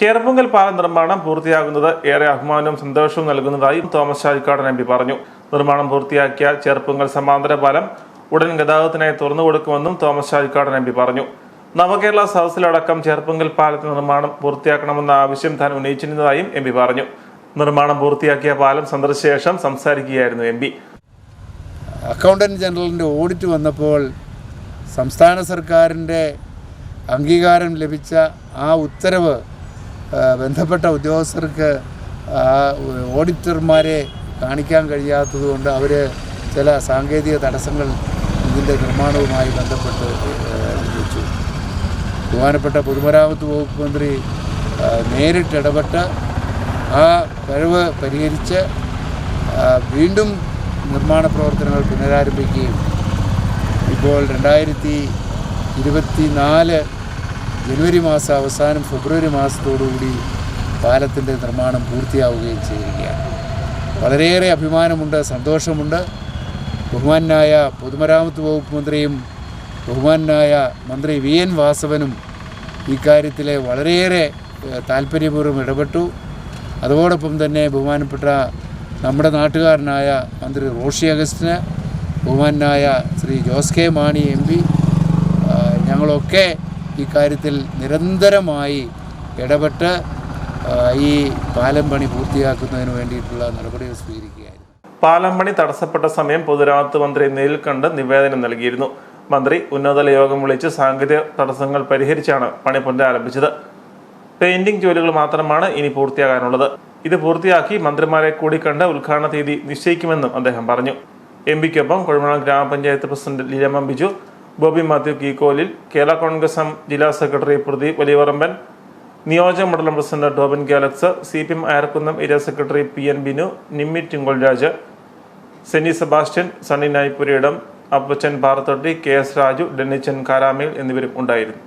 ചേർപ്പുങ്കൽ പാലം നിർമ്മാണം പൂർത്തിയാകുന്നത് ഏറെ അഭിമാനവും സന്തോഷവും നൽകുന്നതായി തോമസ് ചാഴിക്കാടൻ എം പി പറഞ്ഞു. നിർമ്മാണം പൂർത്തിയാക്കിയ ചേർപ്പുങ്കൽ സമാന്തര പാലം ഉടൻ ഗതാഗതത്തിനായി തുറന്നു കൊടുക്കുമെന്നും തോമസ് ചാഴിക്കാടൻ എം പി പറഞ്ഞു. നവകേരള സദസ്സിലടക്കം ചേർപ്പുങ്കൽ പാലത്തിന്റെ നിർമ്മാണം പൂർത്തിയാക്കണമെന്ന ആവശ്യം താൻ ഉന്നയിച്ചിരുന്നതായും എം പി പറഞ്ഞു. നിർമ്മാണം പൂർത്തിയാക്കിയ പാലം സന്ദർശിച്ച ശേഷം സംസാരിക്കുകയായിരുന്നു എം പി. അക്കൗണ്ടന്റ് ജനറലിന്റെ ഓഡിറ്റ് വന്നപ്പോൾ സംസ്ഥാന സർക്കാരിന്റെ അംഗീകാരം ലഭിച്ച ആ ഉത്തരവ് ബന്ധപ്പെട്ട ഉദ്യോഗസ്ഥർക്ക് ഓഡിറ്റർമാരെ കാണിക്കാൻ കഴിയാത്തതുകൊണ്ട് അവർ ചില സാങ്കേതിക തടസ്സങ്ങൾ ഇതിന്റെ നിർമ്മാണവുമായി ബന്ധപ്പെട്ട് അനുഭവിച്ചു ബഹുമാനപ്പെട്ട പൊതുമരാമത്ത് വകുപ്പ് മന്ത്രി നേരിട്ട് ഇടപെട്ട് ആ കഴിവ് പരിഹരിച്ച് വീണ്ടും നിർമ്മാണ പ്രവർത്തനങ്ങൾ പുനരാരംഭിക്കുകയും. ഇപ്പോൾ രണ്ടായിരത്തി ഇരുപത്തി നാല് ജനുവരി മാസം അവസാനം ഫെബ്രുവരി മാസത്തോടുകൂടി പാലത്തിന്റെ നിർമ്മാണം പൂർത്തിയാവുകയും ചെയ്തിരിക്കുകയാണ് വളരെയേറെ അഭിമാനമുണ്ട് സന്തോഷമുണ്ട്. ബഹുമാനായ പൊതുമരാമത്ത് വകുപ്പ് മന്ത്രിയും ബഹുമാനായ മന്ത്രി വി എൻ വാസവനും ഇക്കാര്യത്തിൽ വളരെയേറെ താല്പര്യപൂർവം ഇടപെട്ടു. അതോടൊപ്പം തന്നെ ബഹുമാനപ്പെട്ട നമ്മുടെ നാട്ടുകാരനായ മന്ത്രി റോഷി അഗസ്റ്റിന് ബഹുമാനായ Shri Jose K Mani M P ഞങ്ങളൊക്കെ ഇക്കാര്യത്തിൽ നിരന്തരമായി ഇടപെട്ട് ഈ പാലം പണി പൂർത്തിയാക്കുന്നതിന് വേണ്ടിയിട്ടുള്ള നടപടികൾ സ്വീകരിക്കുകയായിരുന്നു. പാലം പണി തടസ്സപ്പെട്ട സമയം പൊതുരാമത്ത് മന്ത്രി നേരിൽ കണ്ട് നിവേദനം നൽകിയിരുന്നു. മന്ത്രി ഉന്നതതല യോഗം വിളിച്ച് സാങ്കേതിക തടസ്സങ്ങൾ പരിഹരിച്ചാണ് പണി പുനരാരംഭിച്ചത് പെയിന്റിംഗ് ജോലികൾ മാത്രമാണ് ഇനി പൂർത്തിയാകാനുള്ളത്. ഇത് പൂർത്തിയാക്കി മന്ത്രിമാരെ കൂടി കണ്ട് ഉദ്ഘാടന തീയതി നിശ്ചയിക്കുമെന്നും അദ്ദേഹം പറഞ്ഞു. എം പിക്കൊപ്പം കുഴമണം ഗ്രാമപഞ്ചായത്ത് പ്രസിഡന്റ് ലീലമ്മ ബിജു ബോബി മാത്യു കീക്കോലിൽ കേരള കോൺഗ്രസ് എം ജില്ലാ സെക്രട്ടറി പ്രദീപ് വലിയവറമ്പൻ നിയോജക മണ്ഡലം president Tobin ഗാലക്സ് C P M Ayarkunnam area secretary P N Binu Nimmi ടിങ്കോൾ Raj Seni Sebastian Sunny Naipurayidam Appachan Parathotty K S Raju Dennichan Karamel എന്നിവരും ഉണ്ടായിരുന്നു.